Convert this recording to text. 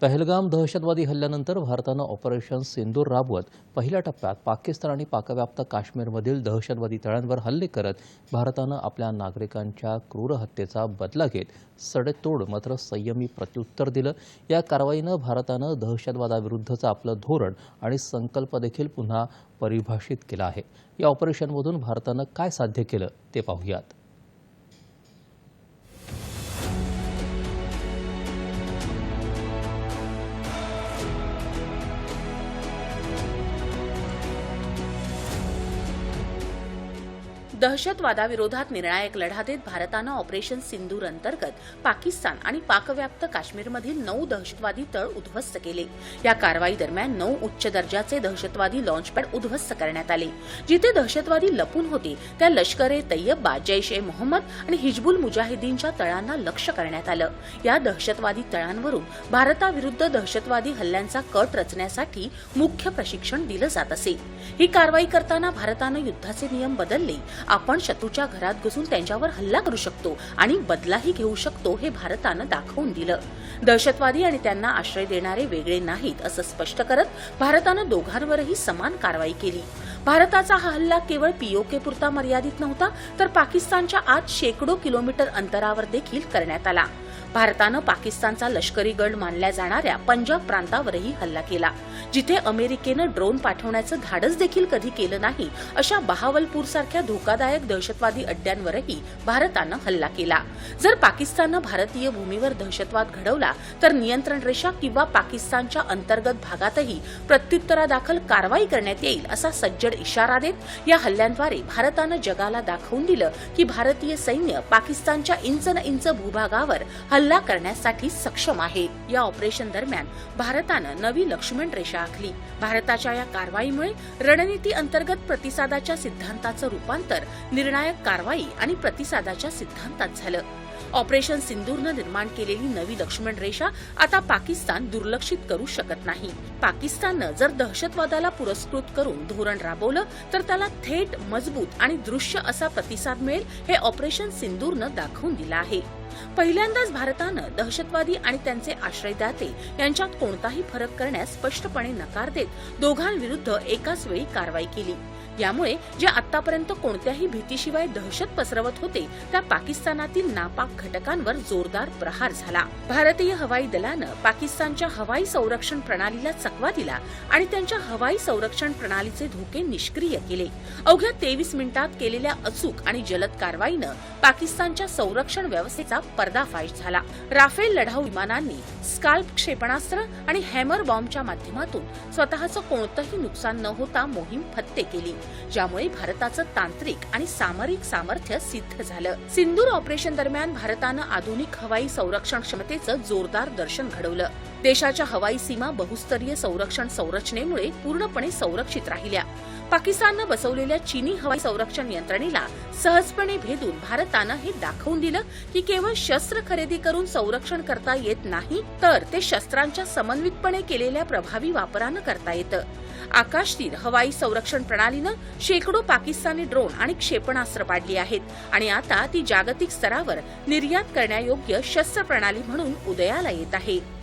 पहलगाम दहशतवादी हल्ल्यानंतर भारतानं ऑपरेशन सिंदूर राबवत पहिल्या टप्प्यात पाकिस्तान आणि पाकव्याप्त काश्मीरमधील दहशतवादी तळांवर हल्ले करत भारतानं आपल्या नागरिकांच्या क्रूर हत्येचा बदला घेत सडेतोड मात्र संयमी प्रत्युत्तर दिलं. या कारवाईनं भारतानं दहशतवादाविरुद्धचं आपलं धोरण आणि संकल्प देखील पुन्हा परिभाषित केला आहे. या ऑपरेशनमधून भारतानं काय साध्य केलं ते पाहूयात. दहशतवादाविरोधात निर्णायक लढा देत भारतानं ऑपरेशन सिंदूर अंतर्गत पाकिस्तान आणि पाकव्याप्त काश्मीरमधील नऊ दहशतवादी तळ उद्ध्वस्त केले. या कारवाई दरम्यान नऊ उच्च दर्जाचे दहशतवादी लॉन्चपॅड उद्ध्वस्त करण्यात आले. जिथे दहशतवादी लपून होते त्या लष्कर ए तय्यबा जैश ए मोहम्मद आणि हिजबुल मुजाहिदीनच्या तळांना लक्ष्य करण्यात आलं. या दहशतवादी तळांवरून भारताविरुद्ध दहशतवादी हल्ल्यांचा कट रचण्यासाठी मुख्य प्रशिक्षण दिलं जात असे. ही कारवाई करताना भारतानं युद्धाचे नियम बदलले आपण शत्रूच्या घरात घुसून त्यांच्यावर हल्ला करू शकतो आणि बदलाही घेऊ शकतो हे भारतानं दाखवून दिलं. दहशतवादी आणि त्यांना आश्रय देणारे वेगळे नाहीत असं स्पष्ट करत भारतानं दोघांवरही समान कारवाई केली. भारताचा हा हल्ला केवळ पीओके पुरता मर्यादित नव्हता तर पाकिस्तानच्या आत शेकडो किलोमीटर अंतरावर देखील करण्यात आला. भारतानं पाकिस्तानचा लष्करी गड मानल्या जाणाऱ्या पंजाब प्रांतावरही हल्ला केला जिथे अमेरिकेनं ड्रोन पाठवण्याचं धाडस देखील कधी केलं नाही अशा बहावलपूर सारख्या धोकादायक दहशतवादी अड्ड्यांवरही भारतानं हल्ला केला. जर पाकिस्ताननं भारतीय भूमीवर दहशतवाद घडवला तर नियंत्रण रेषा किंवा पाकिस्तानच्या अंतर्गत भागातही प्रत्युत्तरादाखल कारवाई करण्यात येईल असा सज्जड इशारा देत या हल्ल्यांद्वारे भारतानं जगाला दाखवून दिलं की भारतीय सैन्य पाकिस्तानच्या इंच न इंच भूभागावर हल्ला करण्यासाठी सक्षम आहे. या ऑपरेशन दरम्यान भारतानं नवी लक्ष्मण रेषा आखली. भारताच्या या कारवाईमुळे रणनीती अंतर्गत प्रतिसादाच्या सिद्धांताचं रूपांतर निर्णायक कारवाई आणि प्रतिसादाच्या सिद्धांतात झालं. ऑपरेशन सिंदूरनं निर्माण केलेली नवी लक्ष्मण रेषा आता पाकिस्तान दुर्लक्षित करू शकत नाही. पाकिस्ताननं जर दहशतवादाला पुरस्कृत करून धोरण राबवलं तर त्याला थेट मजबूत आणि दृश्य असा प्रतिसाद मिळेल हे ऑपरेशन सिंदूरनं दाखवून दिलं आहे. पहिल्यांदाच भारतानं दहशतवादी आणि त्यांचे आश्रयदाते यांच्यात कोणताही फरक करण्यास स्पष्टपणे नकार देत दोघांविरुद्ध एकाच वेळी कारवाई केली. यामुळे जे आतापर्यंत कोणत्याही भीतीशिवाय दहशत पसरवत होते त्या पाकिस्तानातील नापाक घटकांवर जोरदार प्रहार झाला. भारतीय हवाई दलानं पाकिस्तानच्या हवाई संरक्षण प्रणालीला चकवा दिला आणि त्यांच्या हवाई संरक्षण प्रणालीचे धोके निष्क्रिय केले. अवघ्या तेवीस मिनिटात केलेल्या अचूक आणि जलद कारवाईनं पाकिस्तानच्या संरक्षण व्यवस्थेचा पर्दाफाश झाला. राफेल लढाऊ विमानांनी स्काल्प क्षेपणास्त्र आणि हॅमर बॉम्बच्या माध्यमातून स्वतःचं कोणतंही नुकसान न होता मोहीम फत्ते केली ज्यामुळे भारताचं तांत्रिक आणि सामरिक सामर्थ्य सिद्ध झालं. सिंदूर ऑपरेशन दरम्यान भारतानं आधुनिक हवाई संरक्षण क्षमतेचं जोरदार दर्शन घडवलं. देशाच्या हवाई सीमा बहुस्तरीय संरक्षण संरचनेमुळे पूर्णपणे संरक्षित राहिल्या. पाकिस्ताननं बसवलेल्या चीनी हवाई संरक्षण यंत्रणेला सहजपणे भेदून भारतानं हे दाखवून दिलं की केवळ शस्त्र खरेदी करून संरक्षण करता येत नाही तर ते शस्त्रांच्या समन्वितपणे केलेल्या प्रभावी वापरानं करता येतं. आकाशतीर हवाई संरक्षण प्रणालीनं शेकडो पाकिस्तानी ड्रोन आणि क्षेपणास्त्र पाडली आहेत आणि आता ती जागतिक स्तरावर निर्यात करण्यायोग्य शस्त्र प्रणाली म्हणून उदयाला येत आहे.